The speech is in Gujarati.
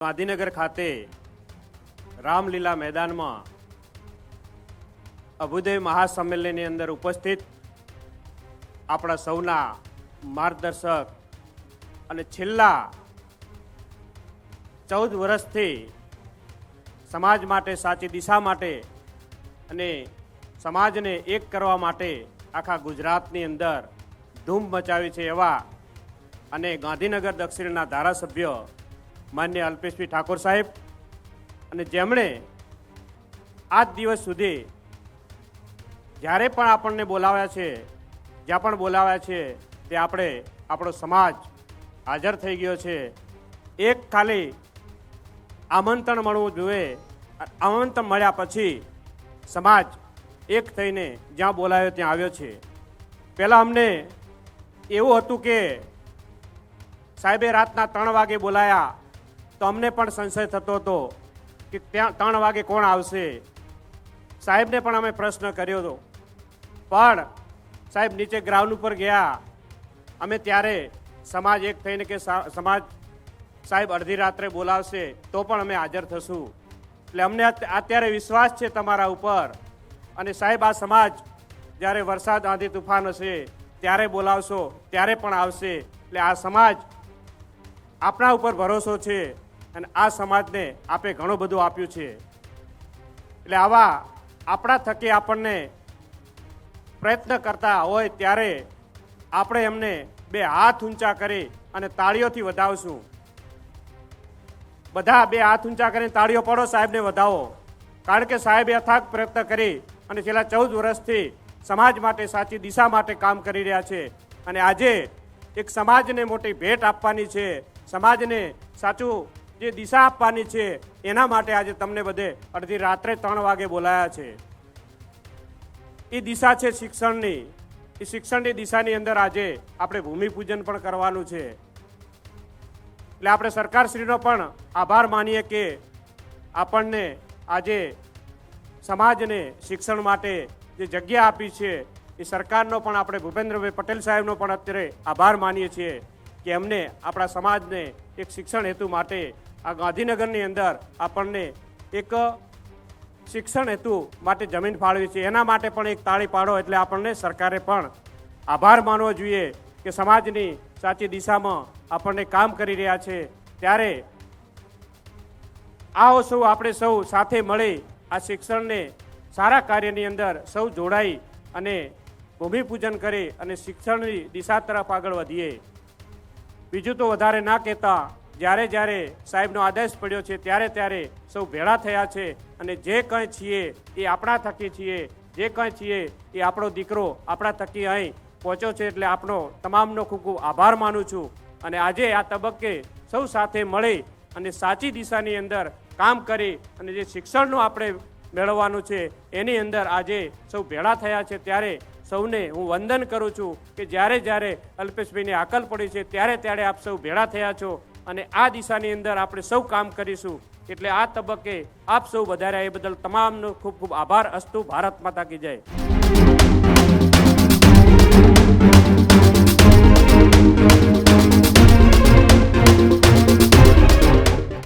ગાંધીનગર ખાતે રામલીલા મેદાનમાં અભુદેવ મહાસંમેલનની અંદર ઉપસ્થિત આપણા સૌના માર્ગદર્શક અને છેલ્લા ચૌદ વર્ષથી સમાજ માટે સાચી દિશા માટે અને સમાજને એક કરવા માટે આખા ગુજરાતની અંદર ધૂમ મચાવી છે એવા અને ગાંધીનગર દક્ષિણના ધારાસભ્ય માન્ય અલ્પેશભાઈ ઠાકોર સાહેબ. અને જેમણે આજ દિવસ સુધી જ્યારે પણ આપણને બોલાવ્યા છે, જ્યાં પણ બોલાવ્યા છે તે આપણે આપણો સમાજ હાજર થઈ ગયો છે. એક ખાલી આમંત્રણ મળવું જોઈએ. આમંત્રણ મળ્યા પછી સમાજ એક થઈને જ્યાં બોલાવ્યો ત્યાં આવ્યો છે. પહેલાં અમને એવું હતું કે સાહેબે રાતના ત્રણ વાગે બોલાયા. તો અમને પણ સંશય થતો હતો કે ત્યાં ત્રણ વાગે કોણ આવશે? સાહેબને પણ અમે પ્રશ્ન કર્યો હતો. પણ સાહેબ નીચે ગ્રાઉન્ડ ઉપર ગયા. અમે ત્યારે સમાજ એક થઈને કે સમાજ સાહેબ અડધી રાત્રે બોલાવશે તો પણ અમે હાજર થશું. એટલે અમને અત્યારે વિશ્વાસ છે તમારા ઉપર. અને સાહેબ આ સમાજ જ્યારે વરસાદ આંધી તુફાન હશે, ત્યારે બોલાવશો, ત્યારે પણ આવશે. એટલે આ સમાજ આપણા ઉપર ભરોસો છે. અને આ સમાજને આપે ઘણું બધું આપ્યું છે. એટલે આવા આપણા થકી આપણને પ્રયત્ન કરતા હોય ત્યારે આપણે એમને બે હાથ ઊંચા કરી અને તાળીઓથી વધાવશું. બધા બે હાથ ઊંચા કરીને તાળીઓ પડો, સાહેબને વધાવો. કારણ કે સાહેબ અથાગ પ્રયત્ન કરી અને છેલ્લા ચૌદ વર્ષથી સમાજ માટે સાચી દિશા માટે કામ કરી રહ્યા છે. અને આજે એક સમાજને મોટી ભેટ આપવાની છે. સમાજને સાચું જે દિશા આપવાની છે, એના માટે આજે તમને બધે અડધી રાત્રે ત્રણ વાગે બોલાયા છે. એ દિશા છે શિક્ષણની. એ શિક્ષણની દિશાની અંદર આજે આપણે ભૂમિપૂજન પણ કરવાનું છે. એટલે આપણે સરકારશ્રીનો પણ આભાર માનીએ કે આપણને આજે સમાજને શિક્ષણ માટે જે જગ્યા આપી છે, એ સરકારનો પણ આપણે ભૂપેન્દ્રભાઈ પટેલ સાહેબનો પણ અત્યારે આભાર માનીએ છીએ. કે એમને આપણા સમાજને એક શિક્ષણ હેતુ માટે આ ગાંધીનગરની અંદર આપણને એક શિક્ષણ હેતુ માટે જમીન ફાળવી છે. એના માટે પણ એક તાળી પાડો એટલે આપણને સરકારે પણ આભાર માનવો જોઈએ કે સમાજની સાચી દિશામાં આપણને કામ કરી રહ્યા છે. ત્યારે આવો સૌ આપણે સૌ સાથે મળી આ શિક્ષણને સારા કાર્યની અંદર સૌ જોડાઈ અને ભૂમિપૂજન કરી અને શિક્ષણની દિશા તરફ આગળ વધીએ. બીજું તો વધારે ના કહેતા, જ્યારે જ્યારે સાહેબનો આદેશ પડ્યો છે, ત્યારે ત્યારે સૌ ભેળા થયા છે અને જે કંઈ છીએ એ આપણા થકી છીએ, જે કંઈ છીએ એ આપણો દીકરો આપણા થકી અહીં પહોંચ્યો છે એટલે આપણો તમામનો ખૂબ ખૂબ આભાર માનું છું. અને આજે આ તબક્કે સૌ સાથે મળી અને સાચી દિશાની અંદર કામ કરી અને જે શિક્ષણનું આપણે મેળવવાનું છે, એની અંદર આજે સૌ ભેળા થયા છે, ત્યારે સૌને હું વંદન કરું છું કે જ્યારે જ્યારે અલ્પેશભાઈની આકલ પડી છે, ત્યારે ત્યારે આપ સૌ ભેળા થયા છો અને આ દિશાની અંદર આપણે સૌ કામ કરીશું. એટલે આ તબક્કે આપ સૌ વધારે એ બદલ તમામનો ખૂબ ખૂબ આભાર. અસ્તુ ભારત માતા કી જય.